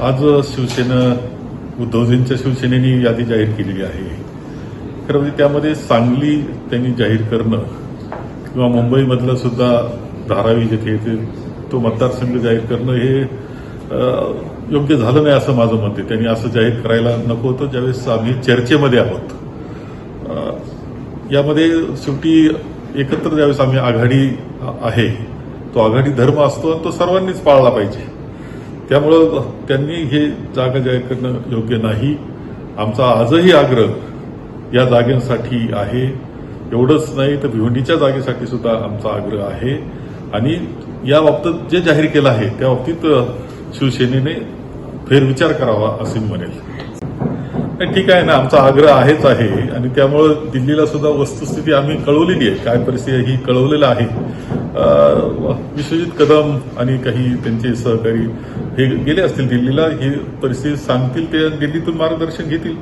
आज शिवसेना उद्धवजींच्या शिवसेनेने यादी जाहीर केलेली आहे. खरं म्हणजे त्यामध्ये सांगली त्यांनी जाहीर करणं किंवा मुंबईमधलं सुद्धा धारावी जिथे येते तो मतदारसंघ जाहीर करणं हे योग्य झालं नाही असं माझं मत आहे. त्यांनी असं जाहीर करायला नको होतं. ज्यावेळेस आम्ही चर्चेमध्ये आहोत यामध्ये शेवटी एकत्र ज्यावेळेस आम्ही आघाडी आहे तो आघाडी धर्म असतो आणि तो सर्वांनीच पाळला पाहिजे. त्यामुळं त्यांनी हे जागा जाहीर करणं योग्य नाही. आमचा आजही आग्रह या जागेसाठी आहे. एवढंच नाही तर भिवंडीच्या जागेसाठी सुद्धा आमचा आग्रह आहे. आणि या बाबतीत जे जाहीर केलं आहे त्या बाबतीत शिवसेनेने फेरविचार करावा असे म्हणेल. ठीक आहे ना आमचा आग्रह आहेच आहे. आणि त्यामुळं दिल्लीला सुद्धा वस्तुस्थिती आम्ही कळवलेली आहे. काय परिस्थिती ही कळवलेलं आहे. विश्वजित कदम आणि काही त्यांचे सहकारी हे गेले असतील दिल्लीला ही परिस्थिती सांगतील ते दिल्लीतून मार्गदर्शन घेतील.